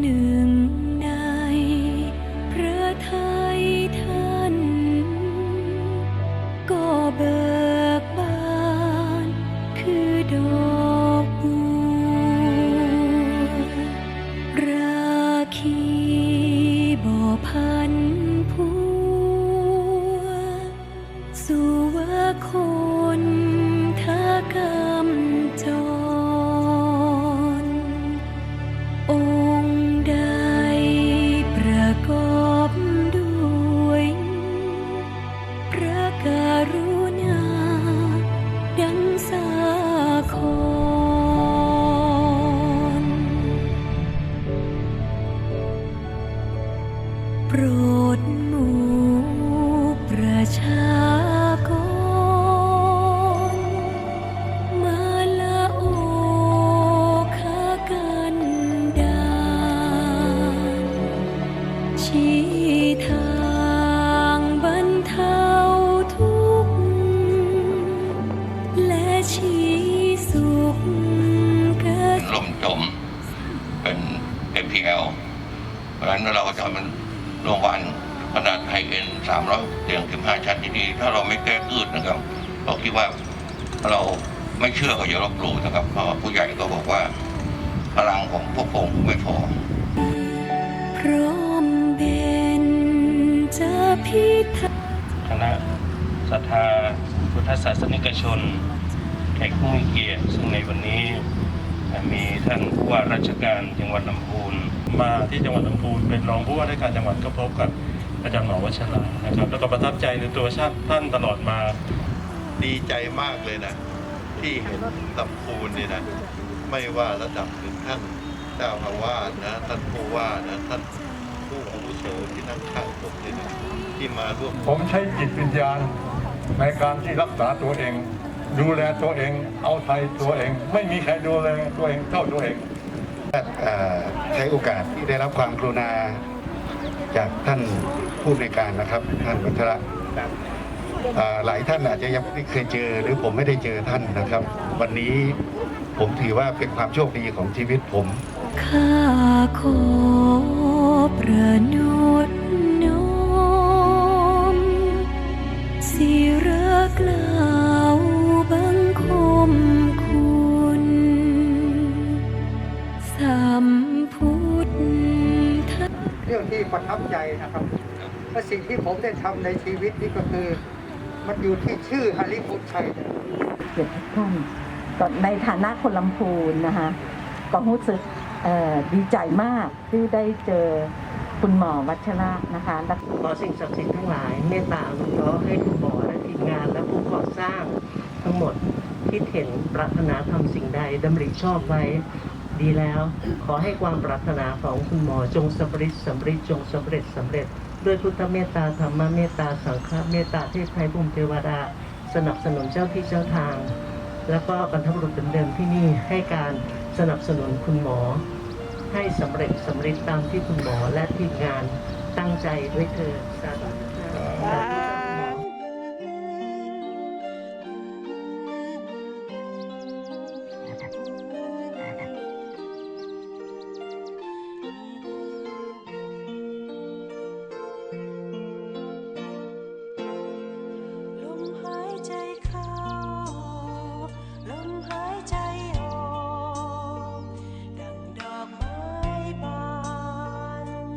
หนึ่งในพระทัยท่าน ก็เบิกบานคือดอกบัวราคีบ่อพันผัวสุวาค โปรดหมู่ประชากรมาละโอคากันดานชี้ทา เพราะฉะนั้นเราก็จะมันโรงพยาบาลขนาดไฮเอ็นสามร้อยเตียงสิบห้าชั้นที่ดีถ้าเราไม่แก้คืดนะครับเราคิดว่าเราไม่เชื่อก็อย่าลบหลู่นะครับเพราะผู้ใหญ่ก็บอกว่าพลังของพวกผมไม่พอพร้อมเบนจะพิทักษ์คณะศรัทธาพุทธศาสนิกชนแขกผู้มีเกียรติซึ่งในวันนี้ มีท่านผู้ว่าราชการจังหวัดลำพูนมาที่จังหวัดลำพูนเป็นรองผู้ว่าราชการจังหวัดก็พบกับอาจารย์หมอวัชระนะครับ แล้วก็ประทับใจในตัวชาติท่านตลอดมาดีใจมากเลยนะ ที่เห็นลำพูนนี่นะไม่ว่าระดับถึงท่านเจ้าอาวาสนะท่านผู้ว่านะท่านผู้อาวุโสที่นั่งข้างผมนี่นะที่มาร่วมผมใช้จิตวิญญาณในการที่รักษาตัวเอง ดูแลตัวเอง เอาใจตัวเอง ไม่มีใครดูแลตัวเองเท่าตัวเองใช้โอกาสที่ได้รับความกรุณาจากท่านผู้ในการนะครับ ท่านวัชระหลายท่านอาจจะยังไม่เคยเจอ หรือผมไม่ได้เจอท่านนะครับ วันนี้ผมถือว่าเป็นความโชคดีของชีวิตผมข้าขอประนุด รื่องที่ประทับใจนะครับและสิ่งที่ผมได้ทำในชีวิตนี่ก็คือ มันอยู่ที่ชื่อฮาริพุทธชัยเนี่ยเกียรติทุกท่านก็ในฐานะคนลำพูนนะคะก็รู้สึกเอ่อดีใจมากที่ได้เจอคุณหมอวัชระนะคะและขอสิ่งศักดิ์สิทธิ์ทั้งหลายเมตตาอนุเคราะห์ให้คุณหมอและทีมงานและผู้ก่อสร้าง ทั้งหมดคิดเห็นปรารถนาทำสิ่งใดดำริชอบไว้ ดีแล้วขอให้ความปรารถนาของคุณหมอจงสำเร็จสำเร็จจงสำเร็จสำเร็จ ด้วยพุทธเมตตาธรรมเมตตาสังฆเมตตาเทพไทยภูมิเทวดา สนับสนุนเจ้าที่เจ้าทาง แล้วก็บรรพบุรุษเดิมๆที่นี่ให้การสนับสนุนคุณหมอ ให้สำเร็จสำเร็จตามที่คุณหมอและทีมงานตั้งใจด้วยเธอสาธุ